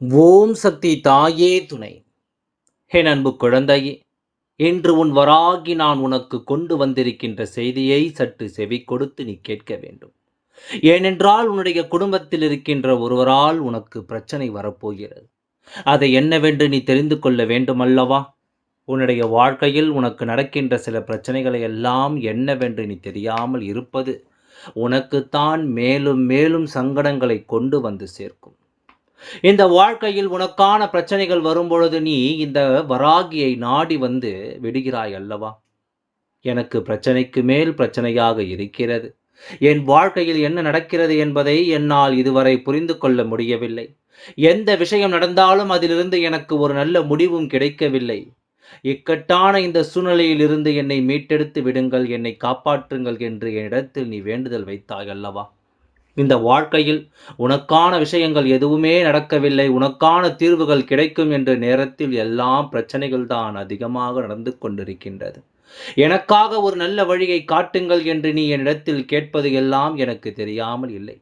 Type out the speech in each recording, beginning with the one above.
ஓம் சக்தி தாயே துணை. என் அன்பு குழந்தையே இன்று உன் வராகி நான் உனக்கு கொண்டு வந்திருக்கின்ற செய்தியை சற்று செவி கொடுத்து நீ கேட்க வேண்டும். ஏனென்றால் உன்னுடைய குடும்பத்தில் இருக்கின்ற ஒருவரால் உனக்கு பிரச்சனை வரப்போகிறது. அதை என்னவென்று நீ தெரிந்து கொள்ள வேண்டுமல்லவா? உன்னுடைய வாழ்க்கையில் உனக்கு நடக்கின்ற சில பிரச்சனைகளை எல்லாம் என்னவென்று நீ தெரியாமல் இருப்பது உனக்குத்தான் மேலும் மேலும் சங்கடங்களை கொண்டு வந்து சேர்க்கும். இந்த வாழ்க்கையில் உனக்கான பிரச்சனைகள் வரும்பொழுது நீ இந்த வராகியை நாடி வந்து விடுகிறாய் அல்லவா? எனக்கு பிரச்சனைக்கு மேல் பிரச்சனையாக இருக்கிறது. என் வாழ்க்கையில் என்ன நடக்கிறது என்பதை என்னால் இதுவரை புரிந்து கொள்ள முடியவில்லை. எந்த விஷயம் நடந்தாலும் அதிலிருந்து எனக்கு ஒரு நல்ல முடிவும் கிடைக்கவில்லை. இக்கட்டான இந்த சூழ்நிலையில் இருந்து என்னை மீட்டெடுத்து விடுங்கள் என்னை காப்பாற்றுங்கள் என்று என்னிடத்தில் நீ வேண்டுதல் வைத்தாய் அல்லவா? இந்த வாழ்க்கையில் உனக்கான விஷயங்கள் எதுவுமே நடக்கவில்லை உனக்கான தீர்வுகள் கிடைக்கும் என்ற நேரத்தில் எல்லாம் பிரச்சனைகள் தான் அதிகமாக நடந்து கொண்டிருக்கின்றது. எனக்காக ஒரு நல்ல வழியை காட்டுங்கள் என்று நீ என்னிடத்தில் கேட்பது எல்லாம் எனக்கு தெரியாமல் இல்லை.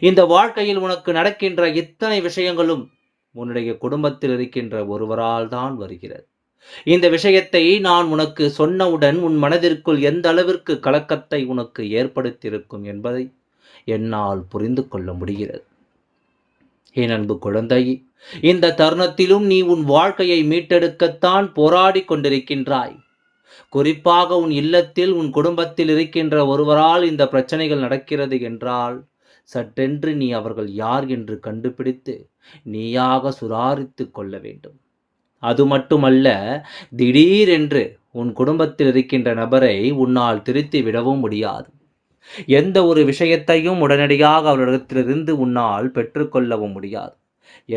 இந்த வாழ்க்கையில் உனக்கு நடக்கின்ற இத்தனை விஷயங்களும் உன்னுடைய குடும்பத்தில் இருக்கின்ற ஒருவரால் தான் வருகிறது. இந்த விஷயத்தை நான் உனக்கு சொன்னவுடன் உன் மனதிற்குள் எந்த அளவிற்கு கலக்கத்தை உனக்கு ஏற்படுத்தியிருக்கும் என்பதை என்னால் புரிந்து கொள்ள முடிகிறது. என் அன்பு குழந்தை இந்த தருணத்திலும் நீ உன் வாழ்க்கையை மீட்டெடுக்கத்தான் போராடி கொண்டிருக்கின்றாய். குறிப்பாக உன் இல்லத்தில் உன் குடும்பத்தில் இருக்கின்ற ஒருவரால் இந்த பிரச்சனைகள் நடக்கிறது என்றால் சட்டென்று நீ அவர்கள் யார் என்று கண்டுபிடித்து நீயாக சுதாரித்து கொள்ள வேண்டும். அது மட்டுமல்ல திடீரென்று உன் குடும்பத்தில் இருக்கின்ற நபரை உன்னால் திருத்தி விடவும் முடியாது. எந்த ஒரு விஷயத்தையும் உடனடியாக அவரிடத்திலிருந்து உன்னால் பெற்றுக்கொள்ளவும் முடியாது.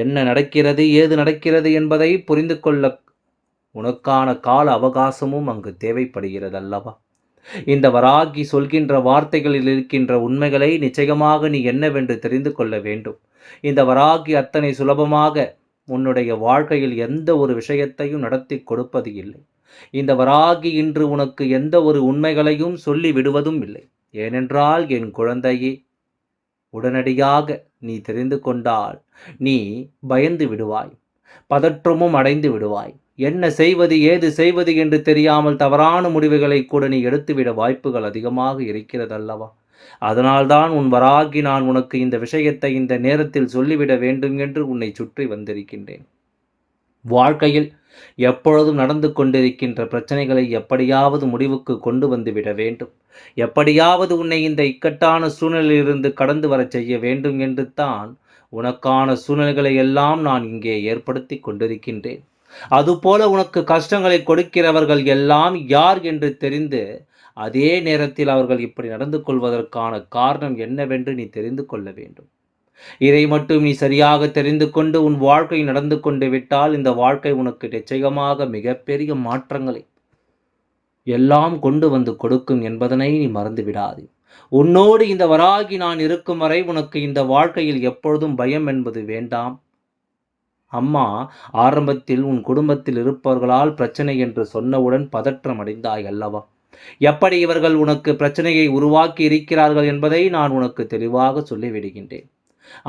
என்ன நடக்கிறது ஏது நடக்கிறது என்பதை புரிந்து கொள்ள உனக்கான கால அவகாசமும் அங்கு தேவைப்படுகிறது அல்லவா இந்த வராகி சொல்கின்ற வார்த்தைகளில் இருக்கின்ற உண்மைகளை நிச்சயமாக நீ என்னவென்று தெரிந்து கொள்ள வேண்டும். இந்த வராகி அத்தனை சுலபமாக உன்னுடைய வாழ்க்கையில் எந்த ஒரு விஷயத்தையும் நடத்தி கொடுப்பது இல்லை. இந்த வராகி இன்று உனக்கு எந்த ஒரு உண்மைகளையும் சொல்லி விடுவதும் இல்லை. ஏனென்றால் என் குழந்தையே உடனடியாக நீ தெரிந்து கொண்டால் நீ பயந்து விடுவாய் பதற்றமும் அடைந்து விடுவாய். என்ன செய்வது ஏது செய்வது என்று தெரியாமல் தவறான முடிவுகளை கூட நீ எடுத்துவிட வாய்ப்புகள் அதிகமாக இருக்கிறதல்லவா? அதனால்தான் உன் வராகி நான் உனக்கு இந்த விஷயத்தை இந்த நேரத்தில் சொல்லிவிட வேண்டும் என்று உன்னை சுற்றி வந்திருக்கின்றேன். வாழ்க்கையில் எப்பொழுதும் நடந்து கொண்டிருக்கின்ற பிரச்சனைகளை எப்படியாவது முடிவுக்கு கொண்டு வந்து விட வேண்டும். எப்படியாவது உன்னை இந்த இக்கட்டான சூழ்நிலையிலிருந்து கடந்து வரச் செய்ய வேண்டும் என்று தான் உனக்கான சூழ்நிலைகளை எல்லாம் நான் இங்கே ஏற்படுத்தி கொண்டிருக்கின்றேன். அதுபோல உனக்கு கஷ்டங்களை கொடுக்கிறவர்கள் எல்லாம் யார் என்று தெரிந்து அதே நேரத்தில் அவர்கள் இப்படி நடந்து கொள்வதற்கான காரணம் என்னவென்று நீ தெரிந்து கொள்ள வேண்டும். இதை மட்டும் நீ சரியாக தெரிந்து கொண்டு உன் வாழ்க்கை நடந்து கொண்டு விட்டால் இந்த வாழ்க்கை உனக்கு நிச்சயமாக மிகப்பெரிய மாற்றங்களை எல்லாம் கொண்டு வந்து கொடுக்கும் என்பதனை நீ மறந்து விடாது உன்னோடு இந்த வராகி நான் இருக்கும் வரை உனக்கு இந்த வாழ்க்கையில் எப்பொழுதும் பயம் என்பது வேண்டாம். அம்மா ஆரம்பத்தில் உன் குடும்பத்தில் இருப்பவர்களால் பிரச்சனை என்று சொன்னவுடன் பதற்றம் அடைந்தாய் அல்லவா? எப்படி இவர்கள் உனக்கு பிரச்சனையை உருவாக்கி இருக்கிறார்கள் என்பதை நான் உனக்கு தெளிவாக சொல்லிவிடுகின்றேன்.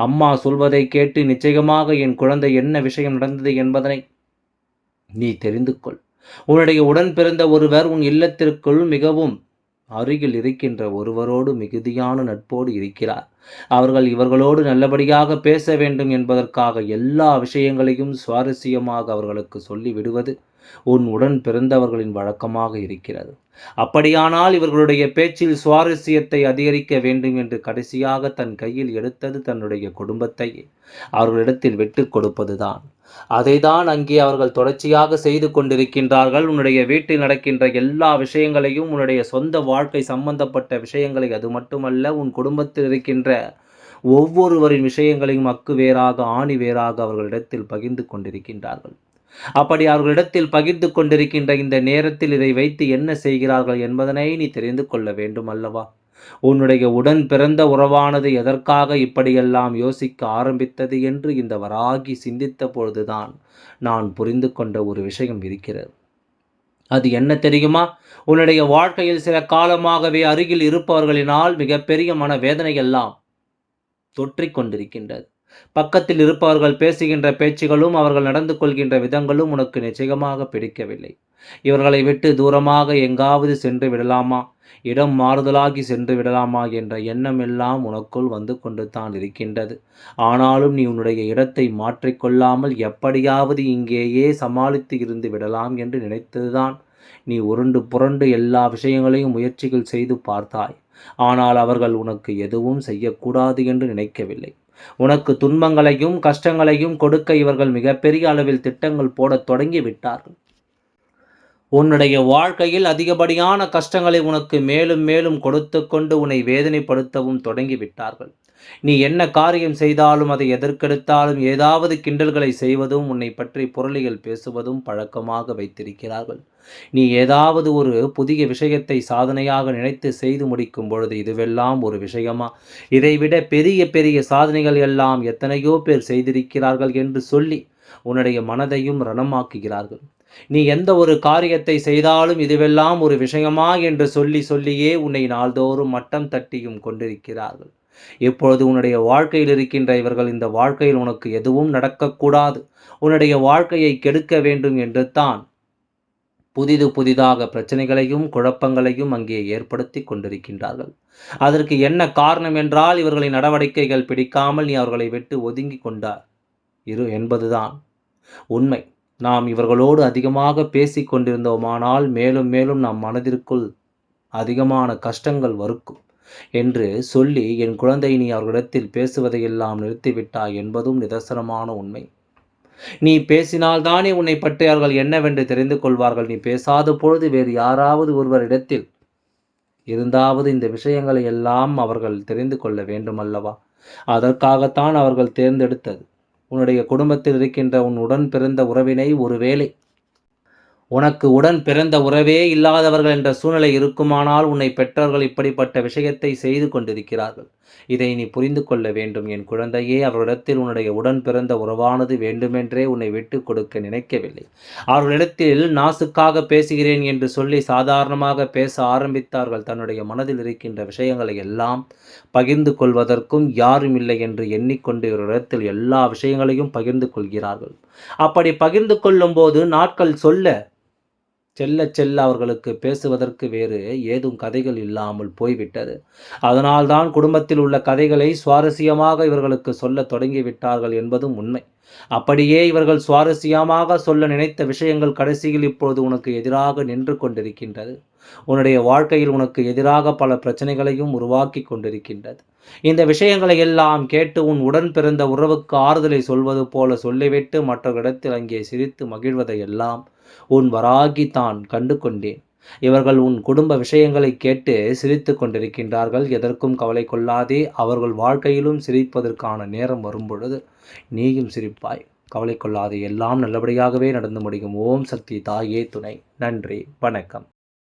அம்மா சொல்வதை கேட்டு நிச்சயமாக என் குழந்தை என்ன விஷயம் நடந்தது என்பதனை நீ தெரிந்து கொள். உன்னுடைய உடன் பிறந்த ஒருவர் உன் இல்லத்திற்குள் மிகவும் அருகில் இருக்கின்ற ஒருவரோடு மிகுதியான நட்போடு இருக்கிறார். அவர்கள் இவர்களோடு நல்லபடியாக பேச வேண்டும் என்பதற்காக எல்லா விஷயங்களையும் சுவாரஸ்யமாக அவர்களுக்கு சொல்லி விடுவது உன் உடன் பிறந்தவர்களின் வழக்கமாக இருக்கிறது. அப்படியானால் இவர்களுடைய பேச்சில் சுவாரஸ்யத்தை அதிகரிக்க வேண்டும் என்று கடைசியாக தன் கையில் எடுத்தது தன்னுடைய குடும்பத்தை அவர்களிடத்தில் விட்டு கொடுப்பதுதான். அதைதான் அங்கே அவர்கள் தொடர்ச்சியாக செய்து கொண்டிருக்கின்றார்கள். உன்னுடைய வீட்டில் நடக்கின்ற எல்லா விஷயங்களையும் உன்னுடைய சொந்த வாழ்க்கை சம்பந்தப்பட்ட விஷயங்களை அது மட்டுமல்ல உன் குடும்பத்தில் இருக்கின்ற ஒவ்வொருவரின் விஷயங்களையும் அக்கு வேறாக ஆணி வேறாக அவர்களிடத்தில் பகிர்ந்து கொண்டிருக்கின்றார்கள். அப்படி அவர்களிடத்தில் பகிர்ந்து கொண்டிருக்கின்ற இந்த நேரத்தில் இதை வைத்து என்ன செய்கிறார்கள் என்பதனை நீ தெரிந்து கொள்ள வேண்டும் அல்லவா? உன்னுடைய உடன் பிறந்த உறவானது எதற்காக இப்படியெல்லாம் யோசிக்க ஆரம்பித்தது என்று இந்த வராகி சிந்தித்த பொழுதுதான் நான் புரிந்து கொண்ட ஒரு விஷயம் இருக்கிறது. அது என்ன தெரியுமா? உன்னுடைய வாழ்க்கையில் சில காலமாகவே அருகில் இருப்பவர்களினால் மிகப்பெரிய மன வேதனை எல்லாம் தொற்றிக் கொண்டிருக்கின்றது. பக்கத்தில் இருப்பவர்கள் பேசுகின்ற பேச்சுகளும் அவர்கள் நடந்து கொள்கின்ற விதங்களும் உனக்கு நிச்சயமாக பிடிக்கவில்லை. இவர்களை விட்டு தூரமாக எங்காவது சென்று விடலாமா? இடம் மாறுதலாகி சென்று விடலாமா என்ற எண்ணம் எல்லாம் உனக்குள் வந்து கொண்டு தான் இருக்கின்றது. ஆனாலும் நீ உன்னுடைய இடத்தை மாற்றிக்கொள்ளாமல் எப்படியாவது இங்கேயே சமாளித்து இருந்து விடலாம் என்று நினைத்ததுதான் நீ உருண்டு புரண்டு எல்லா விஷயங்களையும் முயற்சிகள் செய்து பார்த்தாய். ஆனால் அவர்கள் உனக்கு எதுவும் செய்யக்கூடாது என்று நினைக்கவில்லை. உனக்கு துன்பங்களையும் கஷ்டங்களையும் கொடுக்க இவர்கள் மிகப்பெரிய அளவில் திட்டங்கள் போடத் தொடங்கி விட்டார்கள் உன்னுடைய வாழ்க்கையில் அதிகப்படியான கஷ்டங்களை உனக்கு மேலும் மேலும் கொடுத்து கொண்டு உன்னை வேதனைப்படுத்தவும் தொடங்கிவிட்டார்கள். நீ என்ன காரியம் செய்தாலும் அதை எதற்கெடுத்தாலும் ஏதாவது கிண்டல்களை செய்வதும் உன்னை பற்றி புரளிகள் பேசுவதும் பழக்கமாக வைத்திருக்கிறார்கள். நீ ஏதாவது ஒரு புதிய விஷயத்தை சாதனையாக நினைத்து செய்து முடிக்கும் பொழுது இதுவெல்லாம் ஒரு விஷயமா? இதைவிட பெரிய பெரிய சாதனைகள் எல்லாம் எத்தனையோ பேர் செய்திருக்கிறார்கள் என்று சொல்லி உன்னுடைய மனதையும் ரணமாக்குகிறார்கள். நீ எந்த ஒரு காரியத்தை செய்தாலும் இதுவெல்லாம் ஒரு விஷயமா என்று சொல்லி சொல்லியே உன்னை நாள்தோறும் மட்டம் தட்டியும் கொண்டிருக்கிறார்கள். இப்பொழுது உன்னுடைய வாழ்க்கையில் இருக்கின்ற இவர்கள் இந்த வாழ்க்கையில் உனக்கு எதுவும் நடக்கக்கூடாது. உன்னுடைய வாழ்க்கையை கெடுக்க வேண்டும் என்று தான் புதிது புதிதாக பிரச்சனைகளையும் குழப்பங்களையும் அங்கே ஏற்படுத்தி கொண்டிருக்கின்றார்கள். அதற்கு என்ன காரணம் என்றால் இவர்களின் நடவடிக்கைகள் பிடிக்காமல் நீ அவர்களை விட்டு ஒதுங்கி கொண்டார் இரு என்பதுதான் உண்மை. நாம் இவர்களோடு அதிகமாக பேசி கொண்டிருந்தோமானால் மேலும் மேலும் நம் மனதிற்குள் அதிகமான கஷ்டங்கள் வறுக்கும். என்று சொல்லி என் குழந்தை நீ அவர்களிடத்தில் பேசுவதையெல்லாம் நிறுத்திவிட்டாய் என்பதும் நிதர்சனமான உண்மை. நீ பேசினால்தானே உன்னை பற்றி அவர்கள் என்னவென்று தெரிந்து கொள்வார்கள். நீ பேசாத பொழுது வேறு யாராவது ஒருவரிடத்தில் இருந்தாவது இந்த விஷயங்களை எல்லாம் அவர்கள் தெரிந்து கொள்ள வேண்டும் அல்லவா அதற்காகத்தான் அவர்கள் தேர்ந்தெடுத்தது. உன்னுடைய குடும்பத்தில் இருக்கின்ற உன் உடன் பிறந்த உறவினை ஒருவேளை உனக்கு உடன் பிறந்த உறவே இல்லாதவர்கள் என்ற சூழ்நிலை இருக்குமானால் உன்னை பெற்றவர்கள் இப்படிப்பட்ட விஷயத்தை செய்து கொண்டிருக்கிறார்கள். இதை நீ புரிந்து கொள்ள வேண்டும். என் குழந்தையே அவர்களிடத்தில் உன்னுடைய உடன் பிறந்த உறவானது வேண்டுமென்றே உன்னை விட்டு கொடுக்க நினைக்கவில்லை. அவர்களிடத்தில் நாசுக்காக பேசுகிறேன் என்று சொல்லி சாதாரணமாக பேச ஆரம்பித்தார்கள். தன்னுடைய மனதில் இருக்கின்ற விஷயங்களை எல்லாம் பகிர்ந்து கொள்வதற்கும் யாரும் இல்லை என்று எண்ணிக்கொண்டு இவரிடத்தில் எல்லா விஷயங்களையும் பகிர்ந்து கொள்கிறார்கள். அப்படி பகிர்ந்து கொள்ளும் போது நாட்கள் சொல்ல செல்ல செல்ல அவர்களுக்கு பேசுவதற்கு வேறு ஏதும் கதைகள் இல்லாமல் போய்விட்டது. அதனால்தான் குடும்பத்தில் உள்ள கதைகளை சுவாரஸ்யமாக இவர்களுக்கு சொல்ல தொடங்கிவிட்டார்கள் என்பதும் உண்மை. அப்படியே இவர்கள் சுவாரஸ்யமாக சொல்ல நினைத்த விஷயங்கள் கடைசியில் இப்பொழுது உனக்கு எதிராக நின்று கொண்டிருக்கின்றது. உன்னுடைய வாழ்க்கையில் உனக்கு எதிராக பல பிரச்சனைகளையும் உருவாக்கி கொண்டிருக்கின்றது. இந்த விஷயங்களை எல்லாம் கேட்டு உன் உடன் பிறந்த உறவுக்கு ஆறுதலை சொல்வது போல சொல்லிவிட்டு மற்றவர்களிடத்தில் அங்கே சிரித்து மகிழ்வதை எல்லாம் உன் வராகி தான் கண்டு கொண்டேன் இவர்கள் உன் குடும்ப விஷயங்களை கேட்டு சிரித்து கொண்டிருக்கின்றார்கள். எதற்கும் கவலை கொள்ளாதே. அவர்கள் வாழ்க்கையிலும் சிரிப்பதற்கான நேரம் வரும்பொழுது நீயும் சிரிப்பாய். கவலை கொள்ளாதே. எல்லாம் நல்லபடியாகவே நடந்து முடியும். ஓம் சக்தி தாயே துணை. நன்றி. வணக்கம்.